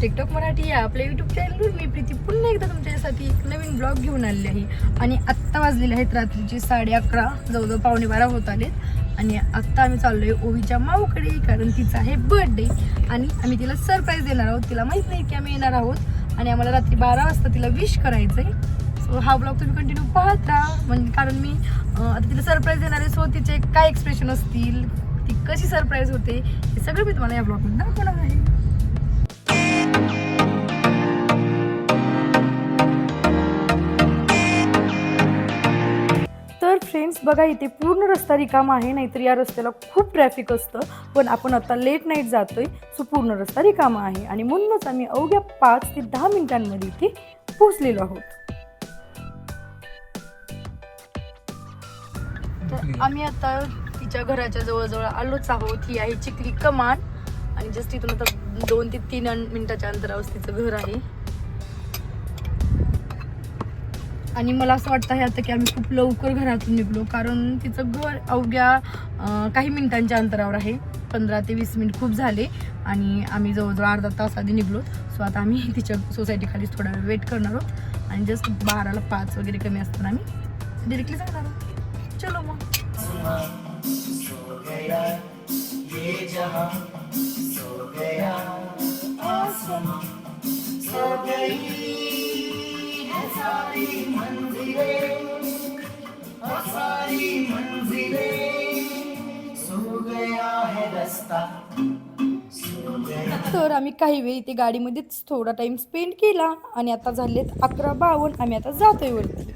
TikTok Marathi या आपल्या YouTube चॅनलवर मी प्रीती पुन्हा एकदा तुमच्यासाठी एक नवीन ब्लॉग घेऊन आलेली आहे. आणि आत्ता वाजलेले आहेत रात्रीचे साडे अकरा जवळजवळ पावणे बारा होत आलेत. आणि आत्ता आम्ही चाललोय ओवीच्या माऊकडे कारण तिचा आहे बर्थडे आणि आम्ही तिला सरप्राईज देणार आहोत. तिला माहीत नाही की आम्ही येणार आहोत. आणि आम्हाला रात्री बारा वाजता तिला विश करायचं आहे सो हा ब्लॉग तुम्ही कंटिन्यू पाहत. राहा म्हणजे कारण मी आता तिला सरप्राईज देणार आहे. सो तिचे काय एक्सप्रेशन असतील ती कशी सरप्राईज होते हे सगळं मी तुम्हाला या ब्लॉगमध्ये दाखवणार आहे. बघा इथे पूर्ण रस्ता रिकामा आहे नाहीतर या रस्त्याला खूप ट्रॅफिक असतं. पण आपण आता लेट नाईट जातोय सो पूर्ण रस्ता रिकामा आहे. आणि म्हणूनच आम्ही अवघ्या पाच ते दहा मिनिटांमध्ये इथे पोहोचलेलो आहोत. तर आम्ही आता तिच्या घराच्या जवळजवळ आलोच आहोत. ही आहे चिखली कमान. आणि जस्ट इथून आता दोन ते तीन मिनिटाच्या अंतरावर तिचं घर आहे. आणि मला असं वाटतं आहे आता की आम्ही खूप लवकर घरातून निघलो कारण तिचं घर अवघ्या काही मिनिटांच्या अंतरावर आहे. पंधरा ते वीस मिनिट खूप झाले आणि आम्ही जवळजवळ अर्धा तास आधी निघलो. सो आता आम्ही तिच्या सोसायटीखालीच थोडा वेळ वेट करणार आहोत. आणि जस्ट बाराला पाच वगैरे कमी असताना आम्ही डिरेक्टली जाणार आहोत. चलो मग. तर आम्ही काही वेळ इथे गाडीमध्येच थोडा टाइम स्पेंड केला आणि आता झालेत अकरा बावन्न आम्ही आता जातोय वरती.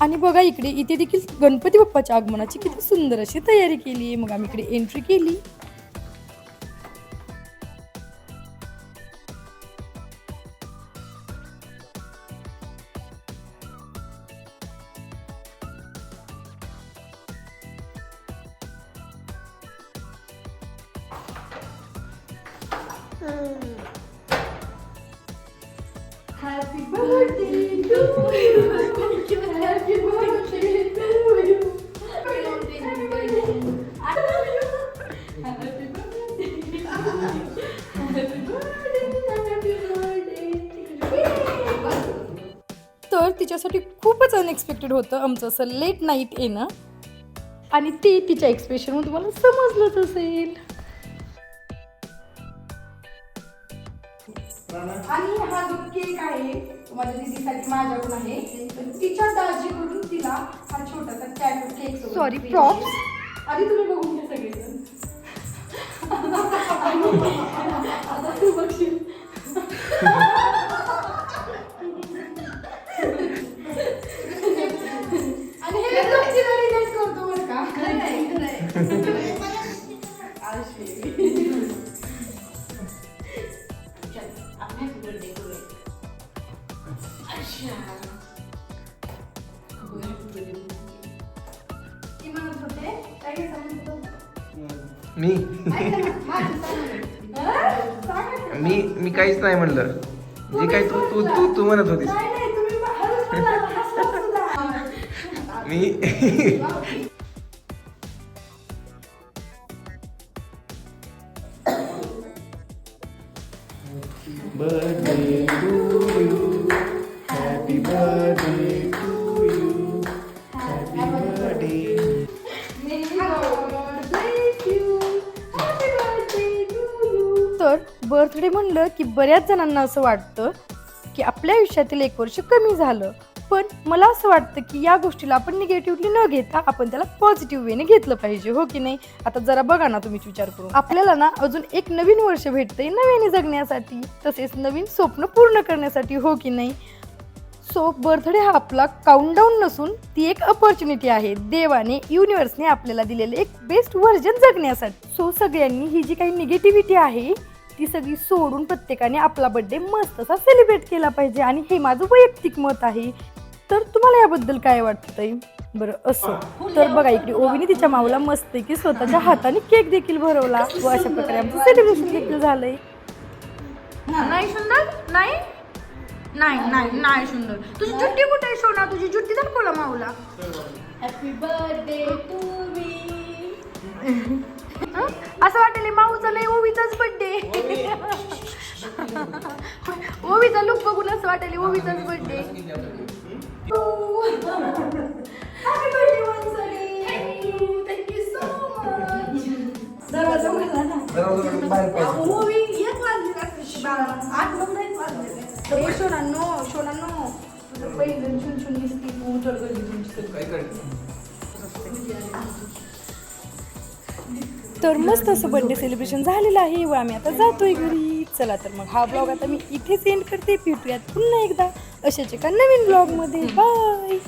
आणि बघा इकडे इथे देखील गणपती बाप्पाच्या आगमनाची किती सुंदर अशी तयारी केली. आहे मग आम्ही इकडे एंट्री केली. Happy birthday to you. Happy birthday to you. Happy birthday. I love you. Happy birthday. Happy birthday. Happy birthday. तर तिच्यासाठी खूपच अनएक्सपेक्टेड होतं आमचं असं लेट नाईट येणं आणि ते तिच्या एक्सप्रेशनमधून तुम्हाला समजलंच असेल आणि हा जो केक आहे तो माझ्या दीदीसाठी माझ्याकडून आहे. तर तिच्या दाजीकडून तिला हा छोटासा कॅट केक सॉरी प्रॉप्स आधी तुम्ही बघून घ्या सगळेजण. आता तू बघशील. आणि हे करतो बरं का. मी. मी मी काहीच नाही म्हणलं जे काही तू तू तू तू म्हणत होतीस. मी बर्थडे बर्थडे म्हणलं की बऱ्याच जणांना असं वाटतं की आपल्या आयुष्यातील एक वर्ष कमी झालं. पण मला असं वाटतं की या गोष्टीला आपण निगेटिव्हली न घेता आपण त्याला पॉझिटिव्ह वेने घेतलं पाहिजे हो की नाही? आता जरा बघा ना तुम्हीच विचार करून. आपल्याला ना अजून एक नवीन वर्ष भेटतंय नव्याने जगण्यासाठी तसेच नवीन स्वप्न पूर्ण करण्यासाठी हो की नाही? सो बर्थडे हा आपला काउंटडाऊन नसून ती एक अपॉर्च्युनिटी आहे. देवाने युनिव्हर्सने आपल्याला दिलेले एक बेस्ट व्हर्जन जगण्यासाठी. सो सगळ्यांनी ही जी काही निगेटिव्हिटी आहे ती सगळी सोडून प्रत्येकाने आपला बर्थडे मस्त असा सेलिब्रेट केला पाहिजे आणि हे माझं वैयक्तिक मत आहे. तर तुम्हाला याबद्दल काय वाटतंय बरं असं. तर बघा इकडे ओवीने तिच्या माऊला मस्त की स्वतःच्या हाताने केक देखील भरवला. व अशा प्रकारे आमचं सेलिब्रेशन देखील झालंय. नाही सुंदर? नाही? नाही नाही नाही सुंदर. तुझी जुट्टी कुठे आहे सोना? तुझी जुट्टी दाखवला माऊला. हॅपी बर्थडे टू मी असं वाटेल माऊचा नाही ओवीचाच बर्थडे लुक बघून असं वाटायला ओवीचाच तर शोनांनो शोनांनो तुझं पहिलं छुन छुन दिसती तू तुमची काय करते तर मस्त असं बर्थडे सेलिब्रेशन झालेलं आहे व आम्ही आता जातोय घरी. चला तर मग हा ब्लॉग आता मी इथेच एंड करते. भेटूयात पुन्हा एकदा. अशाच एका नवीन ब्लॉगमध्ये बाय